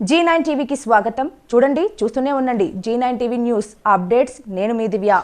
G nine టీవీకి స్వాగతం. చూడండి చూస్తూనే ఉండండి. Zee nine TV news updates. నేను మీ దివ్య.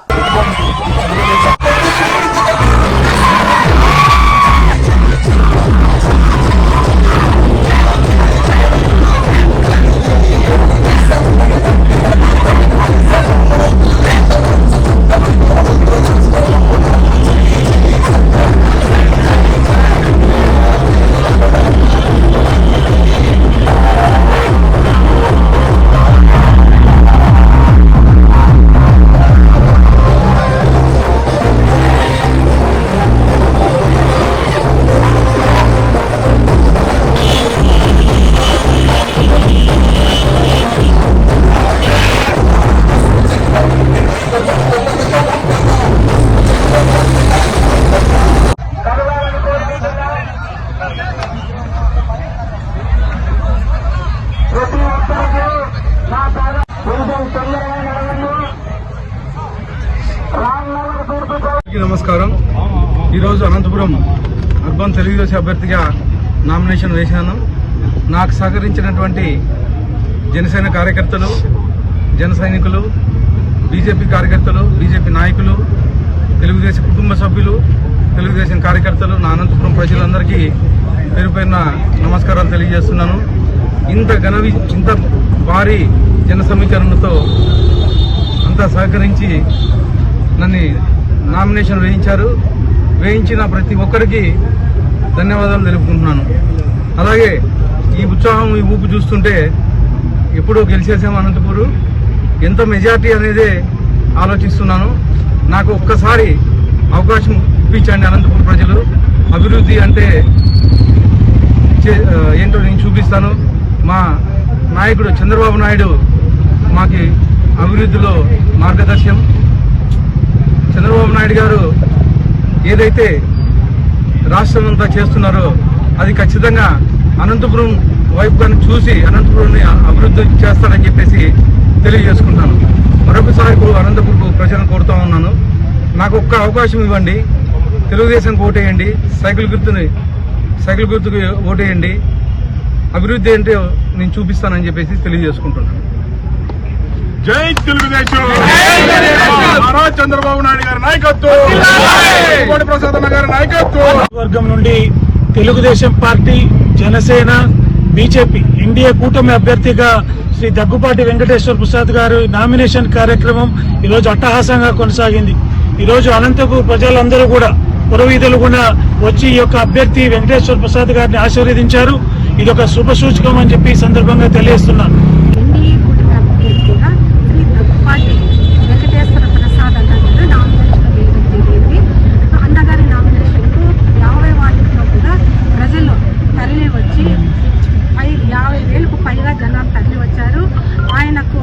అందరికీ నమస్కారం. ఈరోజు అనంతపురం అర్బన్ తెలుగుదేశం అభ్యర్థిగా నామినేషన్ వేశాను. నాకు సహకరించినటువంటి జనసేన కార్యకర్తలు జన సైనికులు బీజేపీ కార్యకర్తలు బీజేపీ నాయకులు తెలుగుదేశం కుటుంబ సభ్యులు తెలుగుదేశం కార్యకర్తలు నా అనంతపురం ప్రజలందరికీ పేరు పేరున నమస్కారాలు తెలియజేస్తున్నాను. ఇంత ఘన ఇంత భారీ జన సమీకరణతో అంతా సహకరించి నన్ను నామినేషన్ వేయించారు. వేయించిన ప్రతి ఒక్కరికి ధన్యవాదాలు తెలుపుకుంటున్నాను. అలాగే ఈ ఉత్సాహం ఈ ఊపు చూస్తుంటే ఎప్పుడో గెలిచేసాం అనంతపూరు. ఎంత మెజార్టీ అనేది ఆలోచిస్తున్నాను. నాకు ఒక్కసారి అవకాశం ఇప్పించండి అనంతపూర్ ప్రజలు. అభివృద్ధి అంటే చే- ఏంటో నేను చూపిస్తాను. మా నాయకుడు చంద్రబాబు నాయుడు మాకి అభివృద్ధిలో మార్గదర్శనం. రెడ్డి గారు ఏదైతే రాష్ట్రం అంతా చేస్తున్నారో అది ఖచ్చితంగా అనంతపురం వైపు కానీ చూసి అనంతపురం అభివృద్ధి చేస్తాడని చెప్పేసి తెలియజేసుకుంటాను. మరొకసారి అనంతపురం ప్రజలను కోరుతా ఉన్నాను. నాకు ఒక్క అవకాశం ఇవ్వండి. తెలుగుదేశం ఓటేయండి. సైకిల్ గుర్తుని సైకిల్ గుర్తుకు ఓటేయండి. అభివృద్ధి ఏంటో నేను చూపిస్తానని చెప్పేసి తెలియజేసుకుంటున్నాను. జై తెలుగుదేశం. చంద్రబాబు నాయుడు గారి నాయకత్వం. ప్రసాద్ అన్న గారి నాయకత్వం. వర్గం నుండి Telugu Desam party Janasena BJP NDA కూటమి అభ్యర్థిగా శ్రీ దగ్గుపాటి వెంకటేశ్వర ప్రసాద్ గారు నామినేషన్ కార్యక్రమం ఈరోజు అట్టహాసంగా కొనసాగింది. ఈరోజు అనంతపూర్ ప్రజలందరూ కూడా పురవీధులు కూడా వచ్చి ఈ యొక్క అభ్యర్థి వెంకటేశ్వర ప్రసాద్ గారిని ఆశీర్వదించారు. ఇది ఒక శుభ సూచకం అని చెప్పి ఈ సందర్భంగా తెలియజేస్తున్నాను ఎన్డీఏ కూటమి అభ్యర్థిగా శ్రీ దగ్గుపాటి వెంకటేశ్వర ప్రసాద్ అన్నగారు నామినేషన్ వేయడం జరిగింది అన్నగారి నామినేషన్కు యాభై వార్డుల్లో కూడా ప్రజలు తరలి వచ్చి పై యాభై వేలకు పైగా జనాలు తరలి వచ్చారు ఆయనకు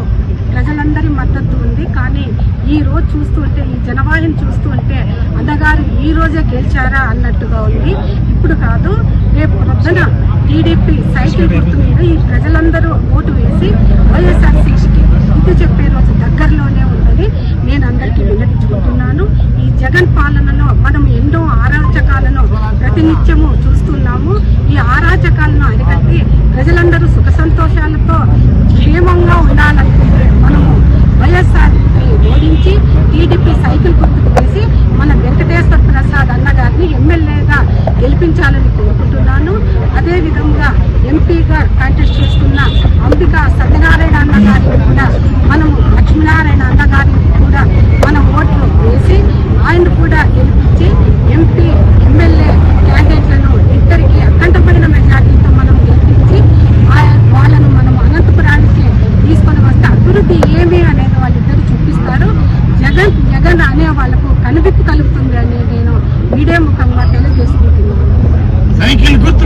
ప్రజలందరి మద్దతు ఉంది కానీ ఈ రోజు చూస్తుంటే ఈ జనవాహిని చూస్తుంటే అన్నగారు ఈ రోజే గెలిచారా? అన్నట్టుగా ఉంది. ఇప్పుడు కాదు రేపు పొద్దున టీడీపీ సైకిల్ గుర్తు మీద ఈ ప్రజలందరూ ఓటు వేసి వైఎస్ఆర్సీపీకి ఇది చెప్పే రోజు దగ్గరలోనే ఉందని నేను అందరికీ విన్నటించుకుంటున్నాను ఈ జగన్ పాలనలో మనం ఎన్నో ఆరాచకాలను ప్రతినిత్యము చూస్తున్నాము. ఈ ఆరాచకాలను అరికట్టి ప్రజలందరూ సుఖ సంతోషాలతో క్షేమంగా ఉండాలనుకుంటే మనము వైఎస్ఆర్ ఓడించి టీడీపీ సైకిల్ గుర్తుకు వేసి మన వెంకటేశ్వర ప్రసాద్ అన్నగారిని ఎమ్మెల్యేగా గెలిపించాలని కోరుకుంటున్నాను. అదే విధంగా ఎంపీగా కాంటెస్ట్ చేస్తున్న అంబికా సత్యనారాయణ అన్న గారిని కూడా మనము లక్ష్మీనారాయణ అన్న గారిని కూడా మన ఓట్లు వేసి ఆయన కూడా గెలిపించి ఎంపీ ఎమ్మెల్యే క్యాండిడేట్లను ఇద్దరికి అఖండమైన మెజార్టీతో మనం గెలిపించి వాళ్ళను మనం అనంతపురానికి తీసుకొని వస్తే అభివృద్ధి ఏమి అనేది వాళ్ళిద్దరు చూపిస్తారు. జగన్ జగన్ అనే వాళ్ళకు కనువిప్పు కలుగుతుంది అని వీడియో ముఖంగా తెలియజేసుకుంటున్నాను సైకిల్ గుర్తుకే